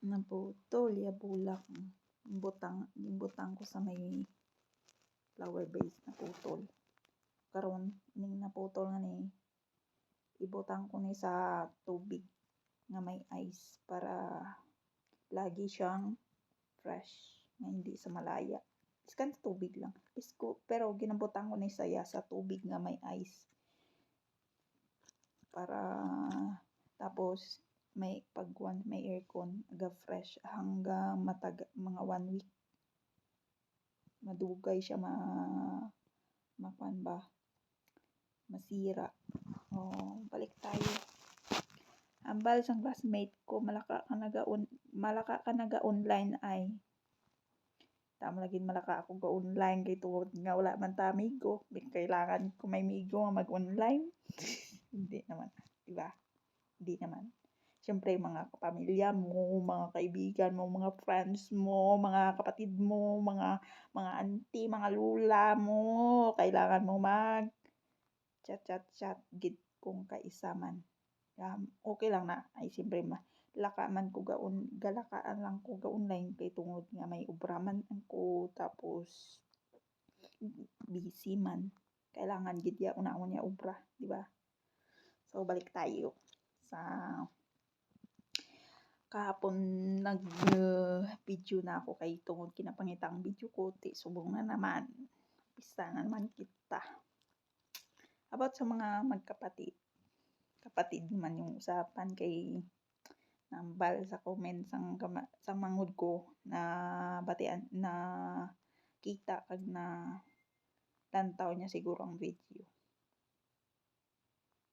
naputol ya bulak butang butang ko sa may flower base naputol karon ning naputol nga ni ibutang ko ni sa tubig nga may ice para lagi siyang fresh nga hindi sa malaya. Iskan sa tubig lang. Isko, pero ginabutang ko ni saya sa tubig nga may ice. Para tapos may pag may aircon aga fresh hanggang matag mga one week. Madugay siya ma makuan ba? Masira. Oh balik tayo. Ambal sang classmate ko malaka ka naga on malaka ka naga online ay. Tama lagi malaka ako ga online kay tungod nga wala man ta amigo. Kailangan ko may migo mag online hindi naman di ba? Hindi naman Siyempre, mga kapamilya mo, mga kaibigan mo, mga friends mo, mga kapatid mo, mga mga auntie, mga lula mo, kailangan mo mag chat chat chat gid kung kaisa man. Um, okay lang na. Ay siyempre ma laka man ko gaon galakaan lang ko ga online kay tungod nga may obra man ko tapos busy man. Kailangan gid ya una-una niya obra di ba? So balik tayo sa kahapon nag uh, video na ako kay tungod kinapangita ang video ko ti subong na naman. Pista na naman kita. About sa mga magkapatid. Kapatid man yung usapan kay nambal sa comments sang sang mangud ko na batian na kita kag na lantaw niya siguro ang video.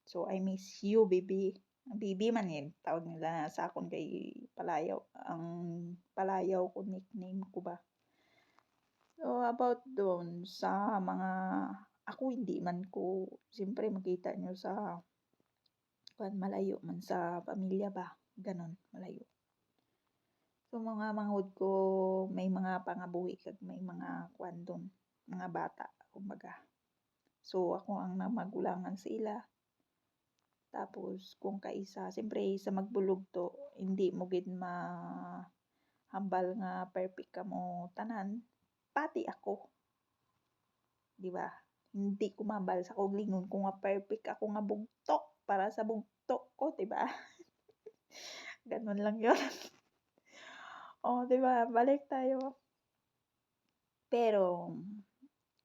So I miss you baby Bibi man yun, tawag nila sa akon kay Palayaw. Ang Palayaw ko nickname ko ba. So, about doon sa mga, ako hindi man ko, siyempre makita nyo sa, kan malayo man sa pamilya ba, ganon, malayo. So, mga mangod ko, may mga pangabuhi kag may mga kwan doon, mga bata, kumbaga. So, ako ang namagulangan sa ila tapos kung kaisa, siyempre sa magbulog to, hindi mo gid ma hambal nga perfect ka mo tanan, pati ako. Di ba? Hindi ko mambal sa kog lingon kung nga perfect ako nga bugtok para sa bugtok ko, di ba? Ganun lang 'yon. oh, di ba? Balik tayo. Pero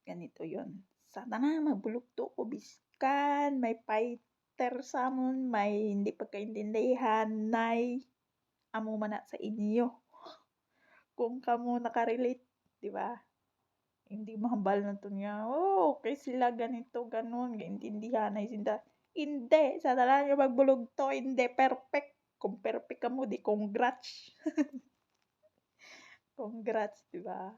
ganito 'yon. Sa tanang magbulugto ko biskan may fight ter samon may hindi pagkaintindihan nay amo man na sa inyo. Kung kamo nakarelate di ba? Hindi mahambal na to niya. Oh okay sila ganito ganon gaintindihan ay sinda hindi sa talan nga magbulog to hindi perfect. Kung perfect ka mo di congrats. Congrats di ba?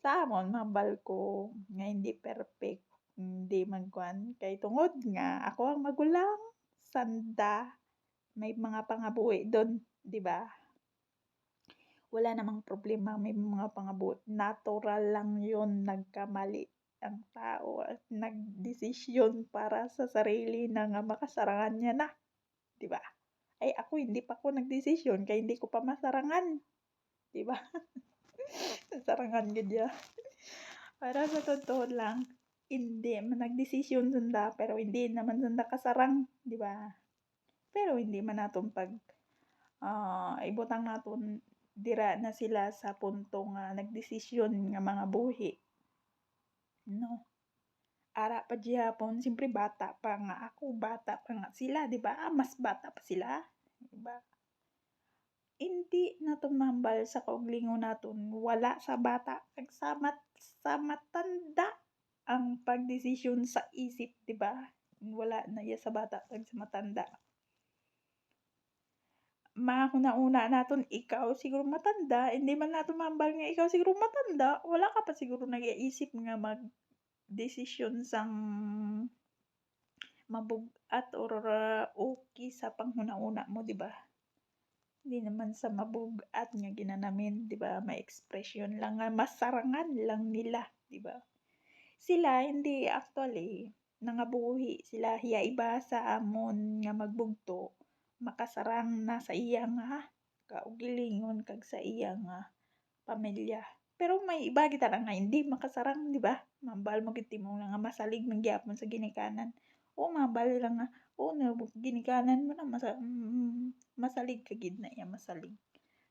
Sa amon mahambal ko nga hindi perfect hindi man kuan kay tungod nga ako ang magulang sanda may mga pangabuhi doon di ba? Wala namang problema may mga pangabuhi. Natural lang yon nagkamali ang tao at nagdesisyon para sa sarili na nga makasarangan niya na di ba? Ay ako hindi pa ako nagdesisyon kay hindi ko pa masarangan di ba? Sarangan gid para sa totoo lang hindi man nagdesisyon sunda pero hindi naman sunda kasarang di ba? Pero hindi man naton pag uh, ibutang naton dira na sila sa punto nga nagdesisyon nga mga buhi. No. Ara pa gihapon siyempre bata pa nga ako bata pa nga sila di ba? Ah, mas bata pa sila di ba? Hindi naton mambal sa kauglingon naton. Wala sa bata. Kag sa mat ang pagdesisyon sa isip, 'di ba? Wala na iya sa bata kag sa matanda. Mahuna-una naton ikaw siguro matanda, hindi man naton mambal nga ikaw siguro matanda, wala ka pa siguro nag-iisip nga mag desisyon sang mabugat or okay sa panghuna-una mo, di ba? Hindi naman sa mabugat nga ginanamin, di ba? May expression lang nga masarangan lang nila, di ba? Sila hindi actually nangabuhi sila hiya iba sa amon nga magbugto makasarang na sa iya nga kaugalingon kag sa iya nga pamilya. Pero may iba kita nga hindi makasarang, di ba? Mambal mo gid mo nga masalig man gyapon sa ginikanan. O mambal lang nga o na ginikanan mo na masa, mm, masalig ka gid na iya masalig.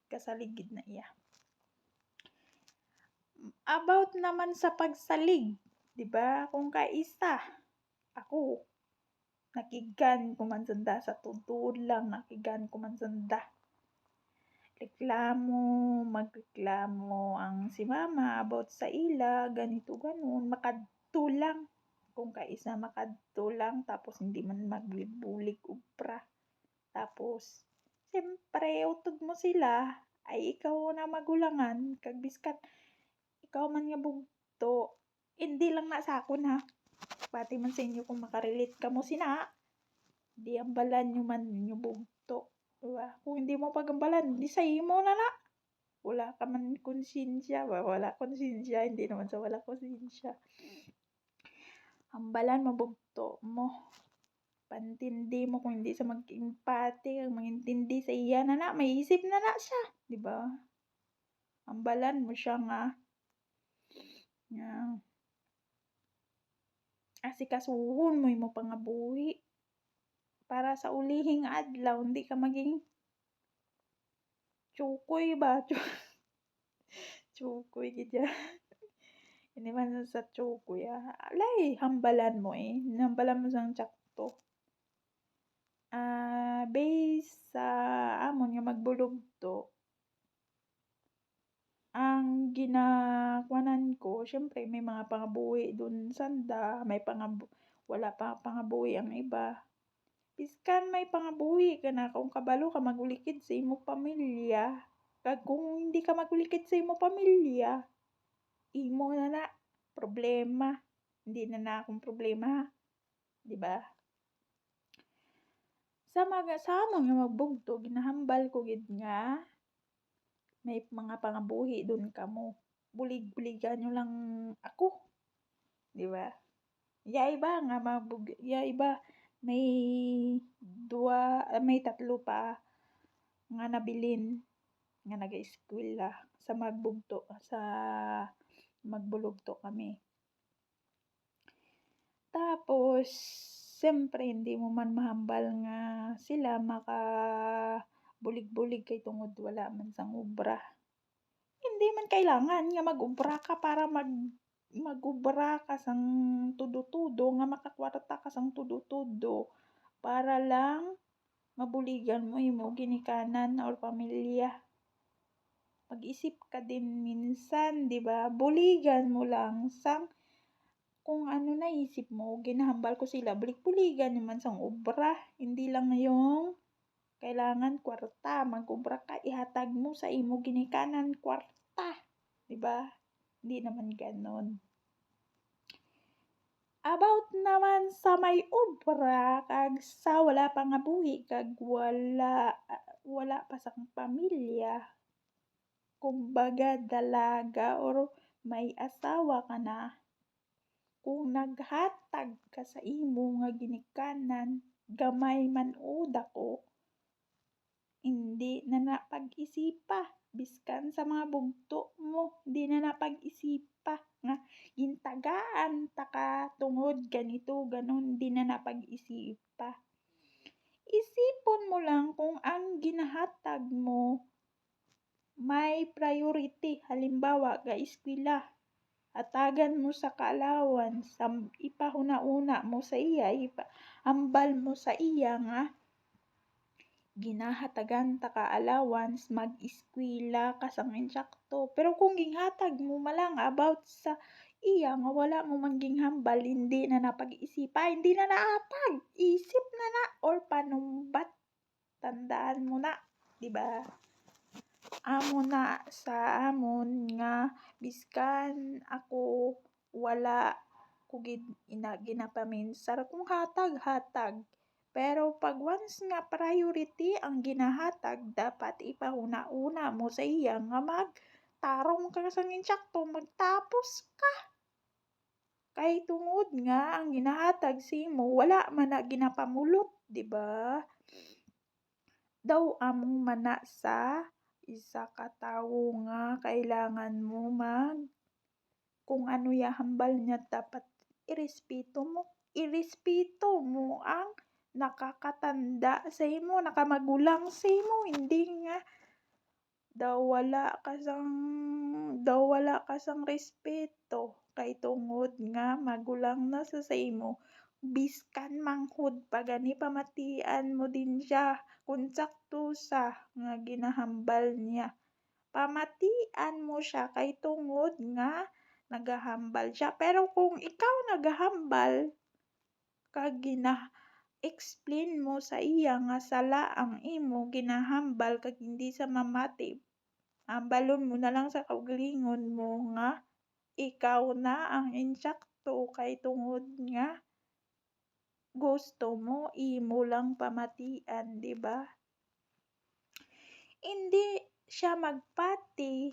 Kasalig gid na iya. About naman sa pagsalig, di ba? Kung kaisa ako nakigan ko man sanda sa tuntod lang nakigan ko man sanda reklamo, magreklamo ang si mama about sa ila, ganito ganon, makadto lang. Kung kaisa makadto lang, tapos hindi man maglibulig ubra. Tapos, siyempre, utod mo sila, ay ikaw na magulangan, kag biskat, ikaw man nga bugto, hindi lang na sa akon ha. Pati man sa inyo kung makarelate ka mo sina, di ambalan nyo man nyo bugto. Diba? Kung hindi mo pagambalan, di sa imo na na. Wala ka man konsensya. Wala konsensya. Hindi naman sa wala konsensya. Ambalan mo bugto mo. Pantindi mo kung hindi sa mag-empati, ang mangintindi sa iya na na, may isip na na siya. Di ba? Ambalan mo siya nga. Nga. Asikasuhon mo mo pangabuhi para sa ulihing adlaw hindi ka maging chukoy ba? Chukoy gidya hindi man sa chukoy ah. alay hambalan mo eh. Hambalan mo sang tsakto. Ah based sa amon nga magbulog to ang ginakuanan ko, syempre may mga pangabuhi dun sanda, may pangab wala pa pangabuhi ang iba. Biskan may pangabuhi ka na kung kabalo ka magulikid sa imo pamilya. Kag kung hindi ka magulikid sa imo pamilya, imo na na problema. Hindi na na akong problema. Di ba? Sa mga sa nga magbugto, ginahambal ko gid nga may mga pangabuhi dun kamo. Bulig-buligan nyo lang ako. Di ba? Ya iba nga mabug ya iba may dua ah, may tatlo pa nga nabilin nga naga-eskwela sa magbugto sa magbulugto kami. Tapos siyempre hindi mo man mahambal nga sila maka bulig-bulig kay tungod wala man sang ubra. Hindi man kailangan nga mag-ubra ka para mag magubra ka sang tudo-tudo nga makakwarta ka sang tudo-tudo para lang mabuligan mo imo ginikanan or pamilya. Mag-isip ka din minsan, di ba? Buligan mo lang sang kung ano na isip mo, ginahambal ko sila, bulig-buligan naman sang obra. Hindi lang yung kailangan kwarta, magobra ka, ihatag mo sa imo ginikanan kwarta. Di ba? Hindi naman ganon. About naman sa may obra, kag sa wala pa nga buhi, kag wala, wala pa sa pamilya, kumbaga dalaga or may asawa ka na, kung naghatag ka sa imo nga ginikanan, gamay man o dako, hindi na napag-isipa. Biskan sa mga bugto mo. Di na napag-isipa nga. Gintagaan ta ka tungod ganito ganon. Di na napag-isipa. Isipon mo lang kung ang ginahatag mo may priority. Halimbawa ga eskwela. Hatagan mo sa kaalawan. Sa ipahuna-una mo sa iya. Ipa, ambal mo sa iya nga ginahatagan ta ka allowance mag-eskwela ka sang insakto pero kung ginhatag mo malang about sa iya nga wala mo man ginghambal hindi na napag-isipa hindi na naatag. Isip na na or panumbat tandaan mo na di ba? Amo na sa amon nga biskan ako wala ko gid ina ginapaminsar. Kung hatag hatag pero pag once nga priority ang ginahatag, dapat ipahuna-una mo sa iya nga magtarong ka sa insakto, magtapos ka. Kay tungod nga ang ginahatag si mo, wala man na ginapamulot, di ba? daw among mana sa isa ka tawo nga kailangan mo mag kung ano ya hambal niya dapat irespeto mo. Irespeto mo ang nakakatanda. Sa imo, nakamagulang. Sa imo, hindi nga. Daw wala ka sang daw wala ka sang respeto. Kay tungod nga magulang na sa sa imo biskan manghud pagani pamatian mo din siya. Kung sakto sa nga ginahambal niya. Pamatian mo siya kay tungod nga nagahambal siya. Pero kung ikaw nagahambal kag gina explain mo sa iya nga sala ang imo ginahambal kag hindi sa mamati. Hambalon mo na lang sa kaugalingon mo nga ikaw na ang insakto kay tungod nga gusto mo imo lang pamatian, di ba? Hindi siya magpati.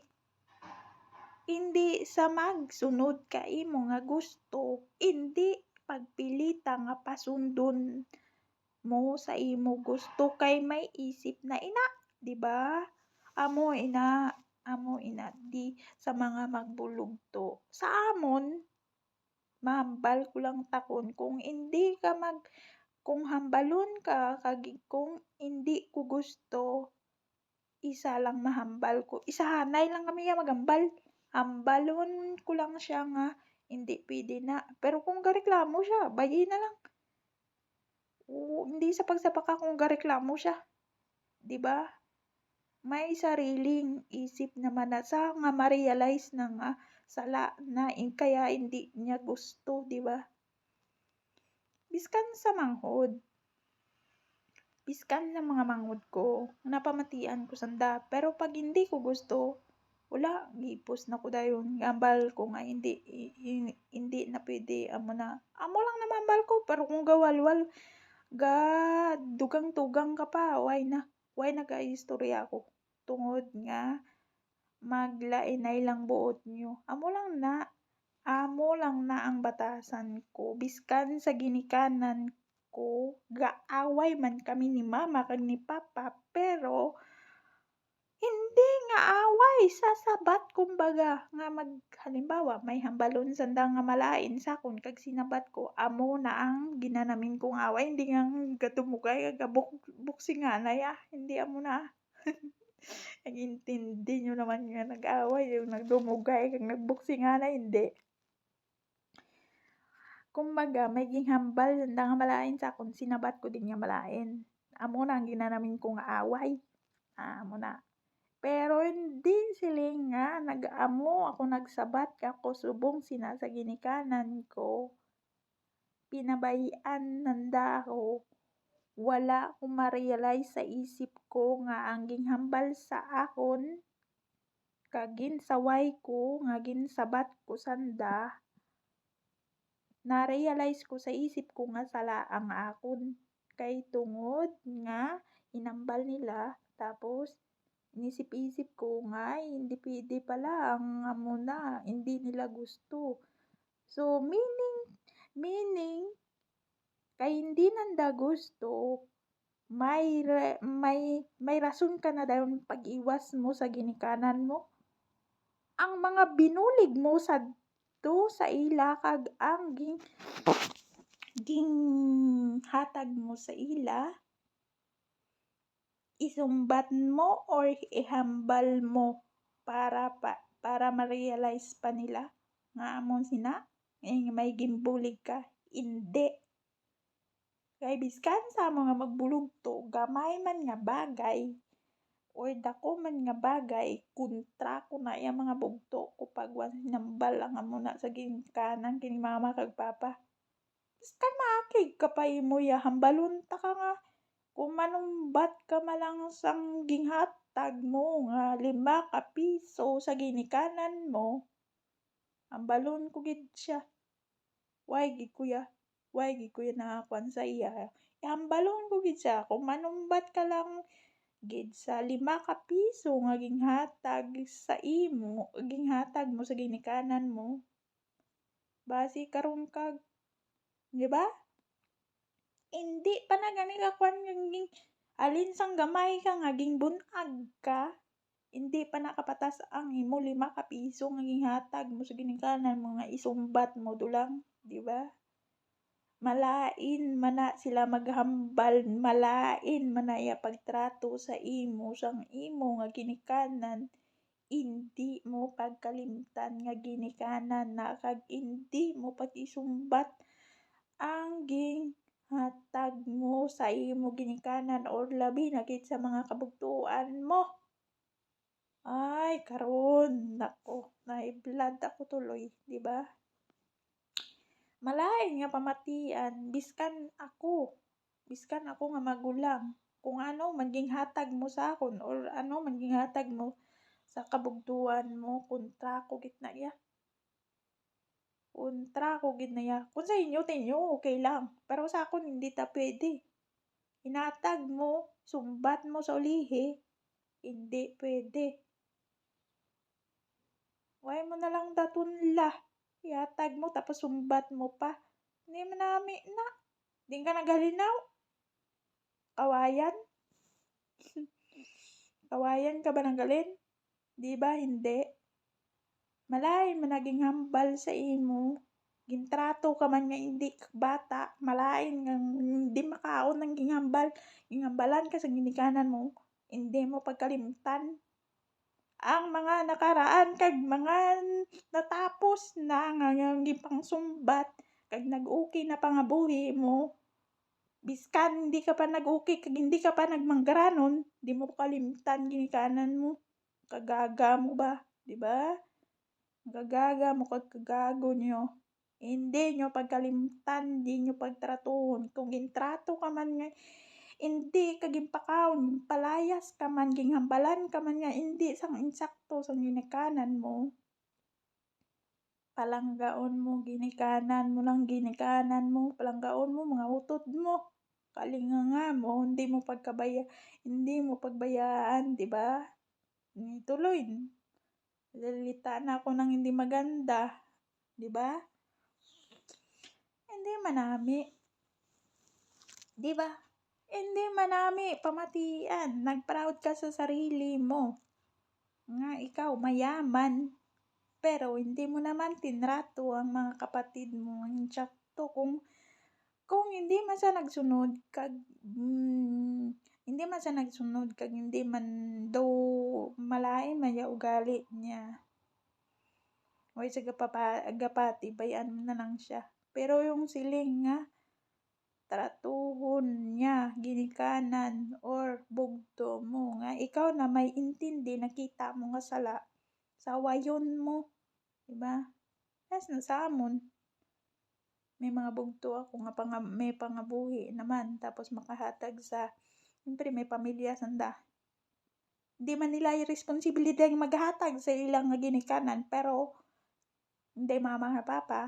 Hindi sa magsunod ka imo nga gusto, hindi pagpilita nga pasundon mo sa imo gusto kay may isip na ina, di ba? Amo ina, amo ina di sa mga magbulugto. Sa amon, mahambal ko lang takon kung hindi ka mag kung hambalon ka kag kung hindi ko gusto isa lang mahambal ko. Isahanay lang kami nga magambal. Hambalon ko lang siya nga hindi pwede na. Pero kung gareklamo siya, bayi na lang. Oo, hindi sa pagsapaka kung gareklamo siya. 'Di ba? May sariling isip naman na sa nga ma-realize na nga sala na in, kaya hindi niya gusto, 'di ba? Biskan sa manghod. Biskan sa mga manghod ko, napamatian ko sanda. Pero pag hindi ko gusto, wala, gipos na ko dayon. Gambal ko nga hindi, hindi na pwede, amo na. Amo lang naman bal ko, pero kung gawalwal, ga dugang-tugang ka pa, why na? Why nag-istorya ako? Tungod nga, maglainay lang buot nyo. Amo lang na, amo lang na ang batasan ko. Biskan sa ginikanan ko, gaaway man kami ni mama kag ni papa, pero hindi nga away sa sabat kumbaga nga mag halimbawa may hambalon sanda nga malain sa kon kag sinabat ko amo na ang ginanamin kong away hindi nga gadumugay kag buk buksinganay ah hindi amo na. Nag-intindi nyo naman nga nag-away yung nagdumugay kag nagbuksinganay hindi. Kumbaga may ginghambal sanda nga malain sa kon sinabat ko din nga malain. Amo na ang ginanamin kong away. Amo na pero hindi sila nga nag-amo ako nagsabat ako subong sina sa ginikanan ko. Pinabayian nanda ako. Wala ko ma-realize sa isip ko nga ang ginghambal sa akon kagin saway ko nga ginsabat ko sanda na-realize ko sa isip ko nga sala ang akon kay tungod nga inambal nila tapos inisip-isip ko nga hindi pwede pala. Ang amo na hindi nila gusto. So meaning meaning kay hindi nanda gusto may may may rason ka na dayon pag-iwas mo sa ginikanan mo. Ang mga binulig mo sa to sa ila kag ang ging ging hatag mo sa ila isumbat mo or ihambal mo para pa para ma-realize pa nila nga amon sina? Eh, may gimbulig ka? Hindi. Kay biskan sa mga magbulog to gamay man nga bagay. Or dako man nga bagay kontra ko na yung mga bugto ko pag wan nambal ang amo na sa ginkanan kini mama kag papa. Basta maakig ka pa imo ya hambalon ta ka nga kung manumbat ka malang sang ginghatag mo nga lima ka piso sa ginikanan mo hambalon ko gid siya. Why gid kuya why gid kuya nakakuan sa iya? Hambalon ko gid siya. Kung manumbat ka lang gid sa lima ka piso nga ginhatag sa imo ginhatag mo sa ginikanan mo base karon kag di ba hindi pa na gani ka kwan ging Alin sang gamay ka nga gingbun-ag ka, hindi pa nakapatas ang imo lima ka piso nga gihatag mo sa ginikanan mo nga isumbat mo dulang, di ba? Malain man na sila maghambal, malain man na iya pagtrato sa imo sang imo nga ginikanan, hindi mo pagkalimtan nga ginikanan na kag hindi mo pag-isumbat ang ginhatag mo sa imo ginikanan or labi na sa mga kabugtuan mo. Ay karon. Naku, na-high-blood ako tuloy, di ba? Malain nga pamatian. Biskan ako, biskan ako nga magulang, kung ano man ginhatag mo sa akon or ano man ginhatag mo sa kabugtuan mo, kontra ko gid na Kontra ko gid na iya. Kung sa inyo tinyo okey lang, pero sa akon hindi ta puwede. Hinatag mo, sumbat mo sa ulihi, hindi puwede. Why mo nalang datunla, ihatag mo tapos sumbat mo pa. Hindi nami na. Di ka naghalinaw. Kawayan. Kawayan ka ba nanggalin? Di ba hindi? Malain man naging hambal sa imo, gintrato ka man nga hindi bata, malain nga hindi makaon ng ginghambal, ginghambalan ka sa ginikanan mo, hindi mo pagkalimtan ang mga nakaraan kag mga natapos na nga nga gipangsumbat kag nag-okay na pa nga buhi mo. Biskan hindi ka pa nag-okay kag hindi ka pa nagmanggaranon, di mo kalimtan ginikanan mo. Kagaga mo ba, di ba? Kagaga mo kag kagago nyo. Hindi nyo pagkalimtan, hindi nyo pagtratuhon. Kung gintrato ka man nga, hindi ka ginpakaon, palayas ka man, ginghambalan ka man nga, hindi sang insakto sang ginikanan mo. Palanggaon mo, ginikanan mo lang ginikanan mo, palanggaon mo, mga utod mo. Kalinganga mo, hindi mo pagkabaya, hindi mo pagbayaan, di ba? Tuloy, lalita na ako ng hindi maganda, di ba? Hindi manami. Di ba? Hindi manami pamatian. Nag-proud ka sa sarili mo. Nga ikaw mayaman. Pero hindi mo naman tinrato ang mga kapatid mo. Ang tsakto kung kung hindi man siya nagsunod kag mm, hindi man siya nagsunod kag hindi man do malain man ya ugali niya. Oy sa gapapa, gapati bayan na lang siya. Pero yung siling nga tratuhon niya, ginikanan, or bugto mo nga ikaw na may intindi, nakita mo nga sala, sawayon mo, diba? Yes, na sa amon. May mga bugto ako nga pang, may pangabuhi naman, tapos makahatag sa, siyempre may pamilya sanda. Hindi man nila yung responsibilidad yung maghatag sa ilang ginikanan, pero hindi mama nga papa,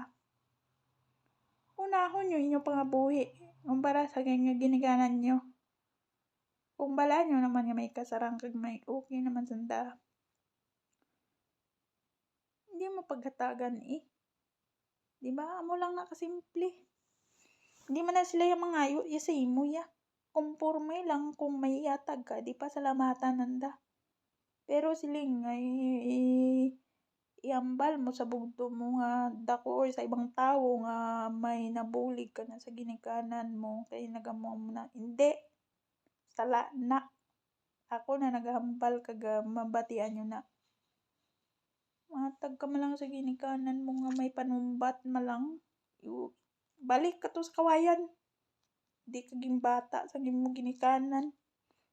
unahon nyo inyong pangabuhi kumpara sa ganyan ginikanan nyo. Kung bala nyo naman nga may kasarang kag may okay naman sanda. Hindi mo paghatagan eh. Di ba? Amo lang nakasimple. Hindi man na sila yung mga ayo, ya sa imo ya. Kumporme lang kung may yatag ka, di pa salamatan nanda. Pero siling ay iambal mo sa bugto mo nga dako or sa ibang tao nga may nabulig ka na sa ginikanan mo kay nagamo mo na hindi sala na. Ako na naghambal kag mabatian nyo na. Matag ka lang sa ginikanan mo nga may panumbat malang balik ka to sa kawayan di ka ging bata sa mo ginikanan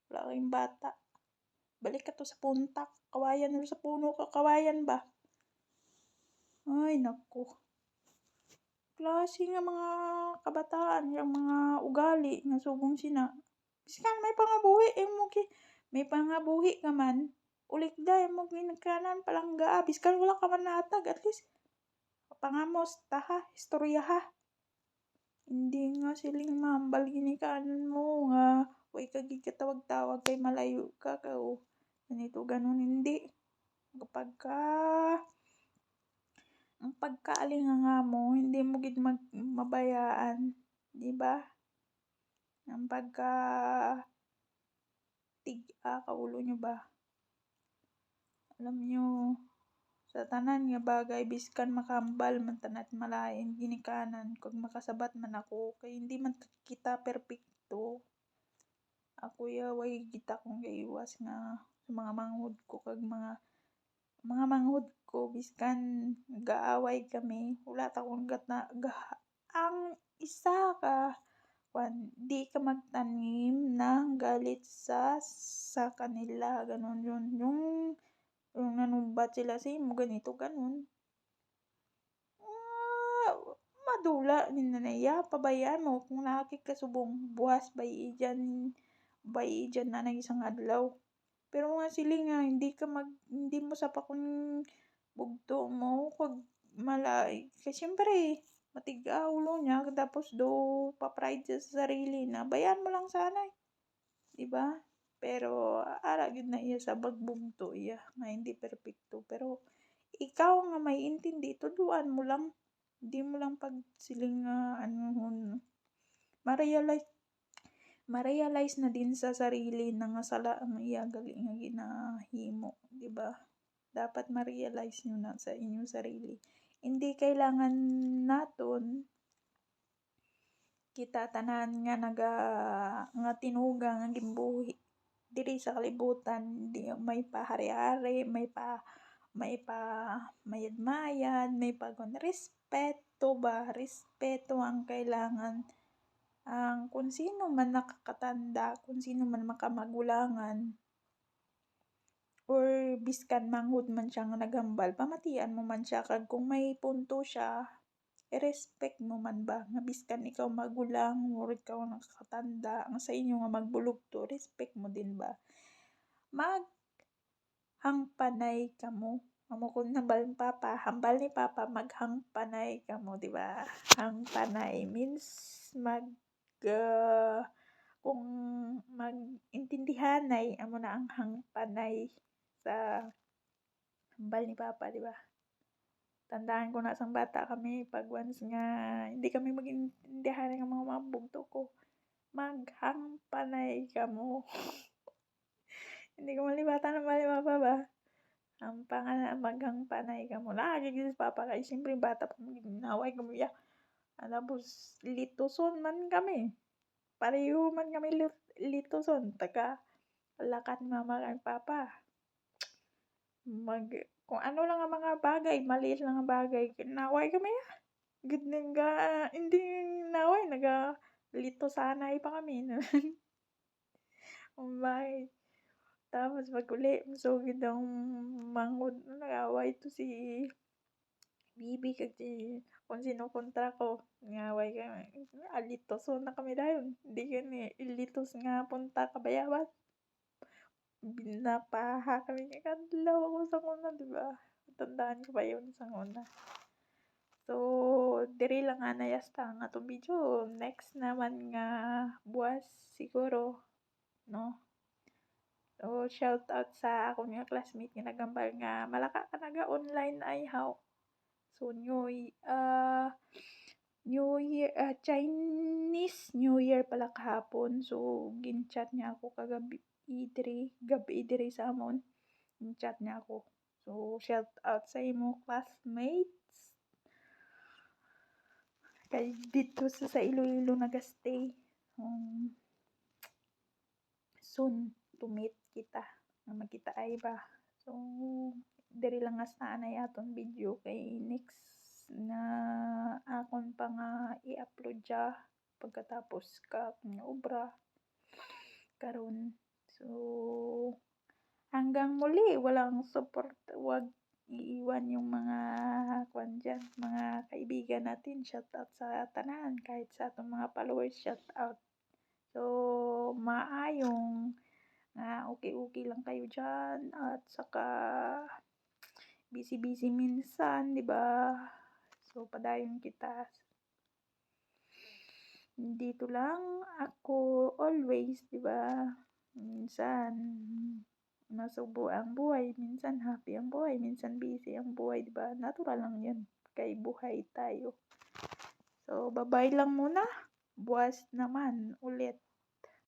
wala kang bata balik ka to sa puntak kawayan or sa puno ka kawayan ba ay, naku. Klase nga mga kabataan, yung mga ugali nga subong sina. Biskan may pangabuhi, eh mo ki, may pangabuhi ka man. Ulik da, mo ginagkanan palangga, biskan wala ka man natag, at least pangamos, taha, istorya ha. Hindi nga siling mambal ginikanan mo nga, way kagi katawag-tawag kay malayo ka ka, o. Ganito, ganun, hindi. Kapag ka, ang pagkaalinganga mo, hindi mo gid mag mabayaan, di ba? Ang pagka tiga ka ulo niyo ba? Alam niyo, sa tanan nga bagay biskan makahambal man tanat malain ginikanan kag makasabat man ako kay hindi man kita perpekto. Ako ya way kita kong gaiwas nga sa mga manghud ko kag mga mga manghud ko biskan gaaway kami wala ta akong gata ga ang isa ka kuan di ka magtanim ng galit sa sa kanila ganon yun yung yung nanumbat sila sa imo ganito ganon ah, madula ni nanaya pabayaan mo kung nakikasubong buwas bay dyan bay dyan na isang adlaw pero nga sila nga hindi ka mag hindi mo sa pakun bugto mo kag malay kay syempre matiga ulo niya tapos do pa-pride sa sarili na bayan mo lang sana eh. ba pero ara gyud na iya sa bagbugto iya nga hindi perpekto. Pero ikaw nga may intindi tuduan mo lang. Di mo lang pag siling nga ano ma-realize ma-realize na din sa sarili na nga sala ang iya gali nga ginahimo di ba? Dapat ma-realize nyo na sa inyong sarili. Hindi kailangan naton kita tanan nga naga nga tinuga nga gimbuhi diri sa kalibutan di may pahari-hari may pa may pa mayad-mayad may pagon respeto ba respeto ang kailangan. Ang kung sino man nakakatanda kung sino man makamagulangan or biskan manghud man siya nga naghambal pamatian mo man siya kag kung may punto siya i-respect mo man ba? Nga biskan ikaw magulang or ikaw nakakatanda ang sa inyo nga magbulugto respect mo din ba? Mag hangpanay kamo amo kun hambal ni papa hambal ni papa maghangpanay kamo di ba? Hangpanay means mag uh, kung mag-intindihanay amo na ang hangpanay sa hambal ni papa di ba tandaan ko na sang bata kami pag once nga hindi kami mag-intindihan ng mga mabugto ko. Maghangpanay kamo. Hindi ko malibatan ang mali papa ba? Ang pangalan maghangpanay kamo. Lagi gid papa kay siyempre bata pa naway kamo ya tapos lituson man kami. Pareho man kami lituson taga lakat mama kay papa. Mag kung ano lang ang mga bagay maliit lang ang bagay naway kami ya gud nga hindi naway naga lito sanay pa kami Umay. Tapos pag uli, masugid ang manghod nag-away to si Bibi kag si kung sino kontra ko. Ngaway kami. Alitos so na kami dayon. Di gani ilitos nga punta kabayawan. Binapaha kami nga kadlaw ako sa una, di ba? Tandaan ko pa yun sa una. So, diri lang nga nayasta ang atong video. Next naman nga buwas siguro, no? So, shout out sa akong nga classmate nga nagambal nga malaka ka naga online ay how. So, new uh, New Year uh, Chinese New Year pala kahapon. So, gin-chat niya ako kagabi idiri, gabi idiri sa amon. Gin-chat niya ako. So, shout out sa imo classmates. Kay dito sa, sa Iloilo nagastay. Um, soon to meet kita. Na magkita ay ba? So diri lang nga sa anay aton video. Kay next na akon pa nga i-upload siya pagkatapos ka nga obra. Karon so hanggang muli walang support wag iiwan yung mga kwan dyan, mga kaibigan natin. Shout out sa tanan, kahit sa atong mga followers, shout out. So, maayong nga okay-okay lang kayo dyan. At saka, busy-busy minsan, di ba? So, padayon kita. Dito lang ako always, di ba? Minsan, masubo ang buhay, minsan happy ang buhay, minsan busy ang buhay, di ba? Natural lang 'yan. Kay buhay tayo. So, bye-bye lang muna. Buwas naman ulit.